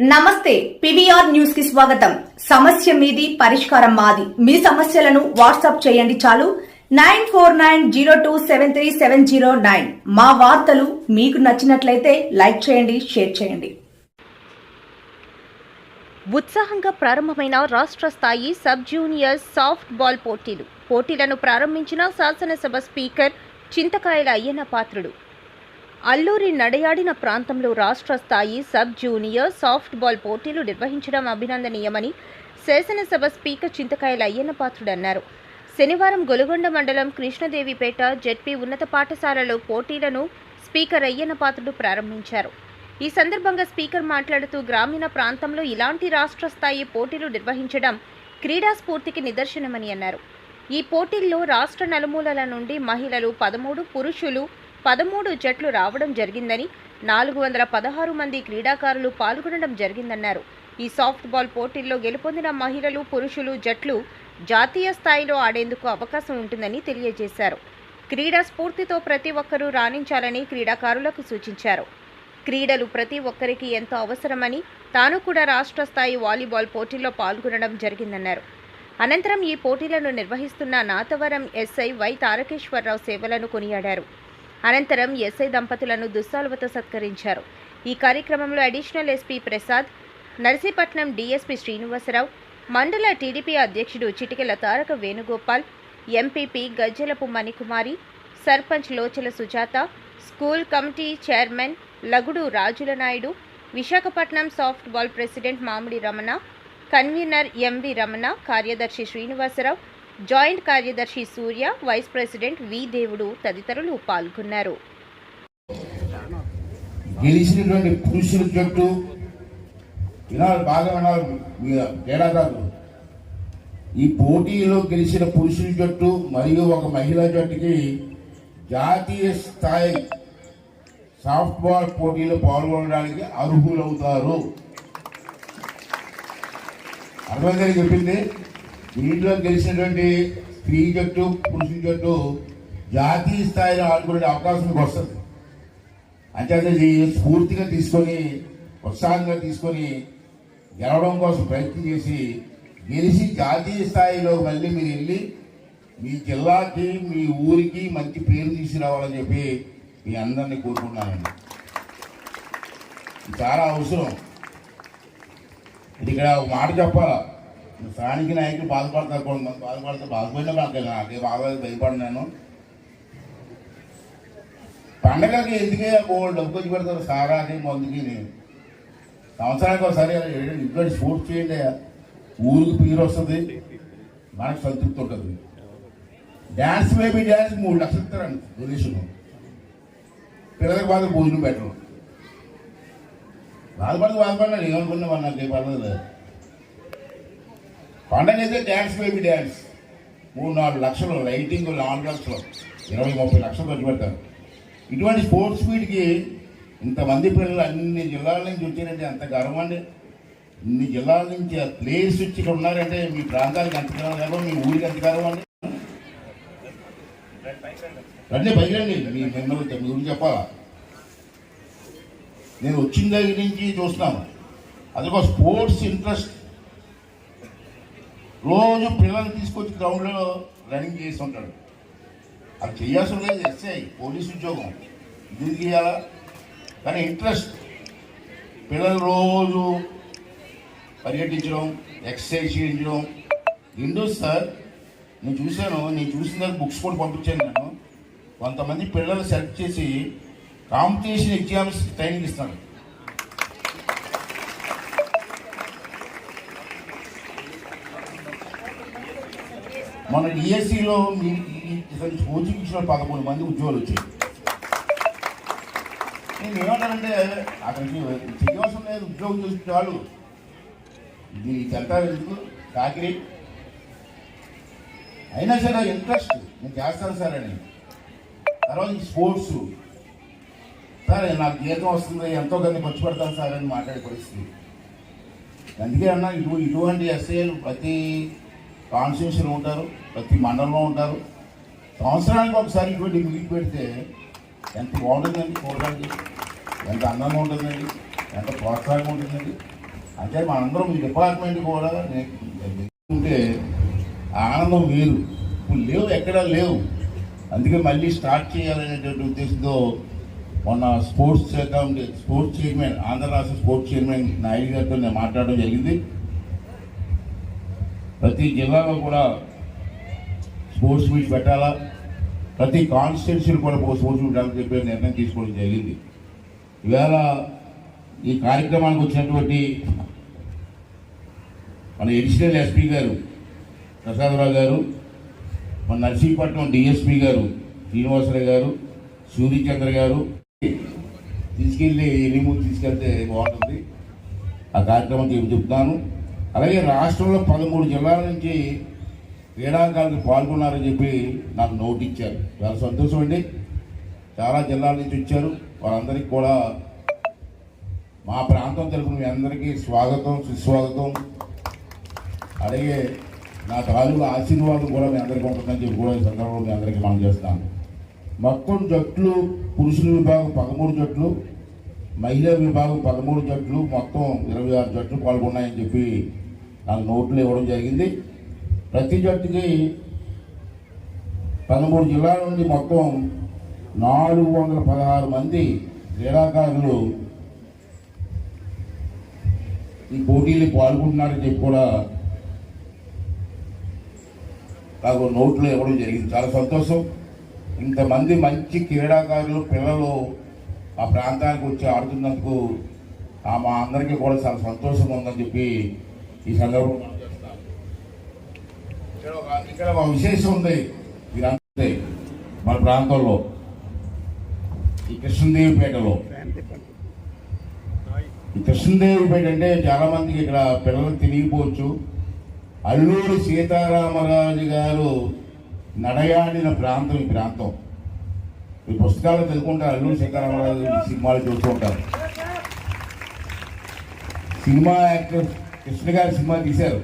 నమస్తే పివిఆర్ న్యూస్కి స్వాగతం. సమస్య మీది పరిష్కారం మాది. మీ సమస్యలను వాట్సాప్ చేయండి చాలు. Nine four nine zero two seven three seven zero nine. మా వార్తలు మీకు నచ్చినట్లయితే లైక్ చేయండి షేర్ చేయండి. ఉత్సాహంగా ప్రారంభమైన రాష్ట్ర స్థాయి సబ్ జూనియర్ సాఫ్ట్ బాల్ పోటీలు. పోటీలను ప్రారంభించిన శాసనసభ స్పీకర్ చింతకాయల అయ్యన్న పాత్రుడు. అల్లూరి నడయాడిన ప్రాంతంలో రాష్ట్ర స్థాయి సబ్ జూనియర్ సాఫ్ట్ బాల్ పోటీలు నిర్వహించడం అభినందనీయమని శాసనసభ స్పీకర్ చింతకాయల అయ్యన్న పాత్రుడు అన్నారు. శనివారం గొలుగొండ మండలం కృష్ణదేవిపేట జెడ్పీ ఉన్నత పాఠశాలలో పోటీలను స్పీకర్ అయ్యన్న పాత్రుడు ప్రారంభించారు. ఈ సందర్భంగా స్పీకర్ మాట్లాడుతూ గ్రామీణ ప్రాంతంలో ఇలాంటి రాష్ట్ర స్థాయి పోటీలు నిర్వహించడం క్రీడా స్ఫూర్తికి నిదర్శనమని అన్నారు. ఈ పోటీల్లో రాష్ట్ర నలుమూలల నుండి మహిళలు పదమూడు పురుషులు పదమూడు జట్లు రావడం జరిగిందని నాలుగు వందల పదహారు మంది క్రీడాకారులు పాల్గొనడం జరిగిందన్నారు. ఈ సాఫ్ట్ బాల్ పోటీల్లో గెలుపొందిన మహిళలు పురుషులు జట్లు జాతీయ స్థాయిలో ఆడేందుకు అవకాశం ఉంటుందని తెలియజేశారు. క్రీడా స్ఫూర్తితో ప్రతి ఒక్కరూ రాణించాలని క్రీడాకారులకు సూచించారు. క్రీడలు ప్రతి ఒక్కరికి ఎంతో అవసరమని తాను కూడా రాష్ట్ర స్థాయి వాలీబాల్ పోటీల్లో పాల్గొనడం జరిగిందన్నారు. అనంతరం ఈ పోటీలను నిర్వహిస్తున్న నాతవరం ఎస్ఐ వై తారకేశ్వరరావు సేవలను కొనియాడారు. అనంతరం ఎస్ఐ దంపతులను దుస్సాలువతో సత్కరించారు. ఈ కార్యక్రమంలో additional SP Prasad Narsipatnam DSP Srinivasa Rao మండల టీడీపీ అధ్యక్షుడు Chitikela Taraka Venugopal MPP Gajjalapu Manikumari sarpanch Lochala Sujatha school committee chairman Lagudu Rajula Naidu Visakhapatnam softball president మామిడి రమణ కన్వీనర్ ఎంవి రమణ కార్యదర్శి శ్రీనివాసరావు జాయింట్ కార్యదర్శి సూర్య వైస్ ప్రెసిడెంట్ వి దేవుడు తదితరులు పాల్గొన్నారు. గెలిచినటువంటి పురుషుల జట్టు వినాలి బాగా వినాలి మీ ఈ పోటీలో గెలిచిన పురుషుల జట్టు మరియు ఒక మహిళా జట్టుకి జాతీయ స్థాయి సాఫ్ట్బాల్ పోటీలో పాల్గొనడానికి అర్హులవుతారు. అర్థమైందని చెప్పింది దీంట్లో గెలిచినటువంటి స్త్రీ జట్టు పురుషుల జట్టు జాతీయ స్థాయిలో ఆడుకునే అవకాశం వస్తుంది. అంచేత స్ఫూర్తిగా తీసుకొని ఉత్సాహంగా తీసుకొని గెలవడం కోసం ప్రయత్నం చేసి గెలిచి జాతీయ స్థాయిలో మళ్ళీ మీరు వెళ్ళి మీ జిల్లాకి మీ ఊరికి మంచి పేరు తీసుకురావాలని చెప్పి మీ అందరినీ కోరుకుంటున్నానండి. చాలా అవసరం. ఇది ఇక్కడ ఒక మాట చెప్పాలా? స్థానిక నాయకులు బాధపడతారు కొంతమంది బాధపడతారు బాధపడినా నాకు నాకే బాగా భయపడినాను పండగకి ఎందుకే బోల్డ్ డబ్బు ఖర్చు పెడతారు? సారాకి మందుకి సంవత్సరానికి ఒకసారి ఇంట్లో స్పోర్ట్స్ చేయండి ఊరికి పేరు వస్తుంది మనకు సంతృప్తి ఉంటుంది. డ్యాన్స్ బేబీ డ్యాన్స్ మూడు లక్షలు ఇస్తారండి డొనేషన్. పిల్లలకు బాధ భోజనం పెట్టడం బాధపడితే బాధపడినా ఏమనుకున్నా మన నాకు పర్లేదు పండగ అయితే డ్యాన్స్ బేబీ డ్యాన్స్ మూడు నాలుగు లక్షలు లైటింగ్ నాలుగు లక్షలు ఇరవై ముప్పై లక్షలు ఖర్చు పెడతారు. ఇటువంటి స్పోర్ట్స్ మీట్కి ఇంతమంది పిల్లలు అన్ని జిల్లాల నుంచి వచ్చారంటే అంత గర్వం అండి. ఇన్ని జిల్లాల నుంచి ప్లేస్ వచ్చి ఇక్కడ ఉన్నారంటే మీ ప్రాంతానికి ఎంత గర్వం మీ ఊరికి ఎంత గర్వం అండి? రండి పైకి రండి. మీ మిమ్మల్ని మీ గురించి చెప్పాలా? నేను వచ్చిన దగ్గర నుంచి చూస్తున్నాను. అదొక స్పోర్ట్స్ ఇంట్రెస్ట్ రోజు పిల్లల్ని తీసుకొచ్చి గ్రౌండ్లో రన్నింగ్ చేసి ఉంటాడు. అది చేయాల్సిన లేదు ఎస్ఐ పోలీస్ ఉద్యోగం. ఇది చేయాలా? కానీ ఇంట్రెస్ట్. పిల్లలు రోజు పర్యటించడం ఎక్సర్సైజ్ చేయించడం. ఎందు సార్ నేను చూశాను నేను చూసిన దానికి బుక్స్ కూడా పంపించాను నేను. కొంతమంది పిల్లలు సెలెక్ట్ చేసి కాంపిటీషన్ ఎగ్జామ్స్ ట్రైనింగ్ ఇస్తాను మన డిఎస్సిలో మీ కోచింగ్ ఇచ్చిన పదమూడు మంది ఉద్యోగాలు వచ్చాయి నేను ఏమంటానంటే అక్కడికి చేయవలసిన లేదు ఉద్యోగం చేసిన వాళ్ళు. ఇది చెంతా ఎందుకు? కాకిరి. అయినా సరే ఇంట్రెస్ట్. నేను చేస్తాను సార్ అని. తర్వాత స్పోర్ట్స్. సార్ నాకు జీతం వస్తుంది ఎంతో కానీ ఖర్చు పెడతాను సార్ అని మాట్లాడే పరిస్థితి. అందుకే అన్నా ఇటు ఇటువంటి ఎస్ఐలు ప్రతి కాన్స్టిట్యూషన్ ఉంటారు ప్రతి మండలంలో ఉంటారు. సంవత్సరానికి ఒకసారి ఇటువంటి మీటింగ్ పెడితే ఎంత బాగుంటుందండి చూడడానికి? ఎంత అందంగా ఉంటుందండి? ఎంత ప్రోత్సాహంగా ఉంటుందండి? అంటే మనందరం ఈ డిపార్ట్మెంట్ కూడా ఉంటే ఆనందం వేరు. ఇప్పుడు లేవు ఎక్కడా లేవు. అందుకే మళ్ళీ స్టార్ట్ చేయాలనేటువంటి ఉద్దేశంతో మొన్న స్పోర్ట్స్ శాఖ ఉండే స్పోర్ట్స్ చైర్మన్ ఆంధ్ర రాష్ట్ర స్పోర్ట్స్ చైర్మన్ నాయుడు గారితో నేను మాట్లాడడం జరిగింది. ప్రతి జిల్లాలో కూడా స్పోర్ట్స్ మీట్ పెట్టాలా? ప్రతి కాన్స్టిట్యూన్సీలు కూడా స్పోర్ట్స్ మీట్ అని చెప్పి నిర్ణయం తీసుకోవడం జరిగింది. ఇవాళ ఈ కార్యక్రమానికి వచ్చినటువంటి మన ఎడిషనల్ ఎస్పీ గారు ప్రసాదరావు గారు మన నర్సీపట్నం డిఎస్పీ గారు శ్రీనివాసరావు గారు సూర్యచంద్ర గారు తీసుకెళ్ళి ఎలిమూరు తీసుకెళ్తే బాగుంటుంది. ఆ కార్యక్రమం చెప్పి చెప్తాను. అలాగే రాష్ట్రంలో పదమూడు జిల్లాల నుంచి క్రీడాకారులు పాల్గొన్నారని చెప్పి నాకు నోట్ ఇచ్చారు. చాలా సంతోషం అండి. చాలా జిల్లాల నుంచి వచ్చారు. వాళ్ళందరికీ కూడా మా ప్రాంతం తరఫున మీ అందరికీ స్వాగతం సుస్వాగతం. అలాగే నా తాలూకు ఆశీర్వాదం కూడా మీ అందరికీ ఉంటుందని చెప్పి కూడా ఈ సందర్భంలో మీ అందరికీ మనం చేస్తాను మొత్తం జట్లు పురుషుల విభాగం పదమూడు జట్లు. మహిళా విభాగం పదమూడు జట్లు మొత్తం ఇరవై ఆరు జట్లు పాల్గొన్నాయని చెప్పి నాకు నోట్లు ఇవ్వడం జరిగింది. ప్రతి జట్టుకి పదమూడు జిల్లాల నుండి మొత్తం నాలుగు వందల పదహారు మంది క్రీడాకారులు ఈ పోటీలు పాల్గొంటున్నారని చెప్పి కూడా నాకు నోట్లు ఇవ్వడం జరిగింది. చాలా సంతోషం. ఇంతమంది మంచి క్రీడాకారులు పిల్లలు ఆ ప్రాంతానికి వచ్చి ఆడుతున్నందుకు ఆ మా అందరికీ కూడా చాలా సంతోషంగా ఉందని చెప్పి ఈ సందర్భంగా మనం ఇక్కడ ఒక ఇక్కడ ఒక విశేషం ఉంది. మీరంతే మన ప్రాంతంలో ఈ కృష్ణదేవిపేటలో. ఈ కృష్ణదేవిపేట అంటే చాలా మందికి ఇక్కడ పిల్లలకు తెలియకపోవచ్చు. అల్లూరి సీతారామరాజు గారు నడయాడిన ప్రాంతం ఈ ప్రాంతం. ఈ పుస్తకాలు చదువుకుంటారు అల్లూరి సీతారామరాజు సినిమాలు చూస్తూ ఉంటారు. సినిమా యాక్టర్ కృష్ణ గారి సినిమా తీశారు.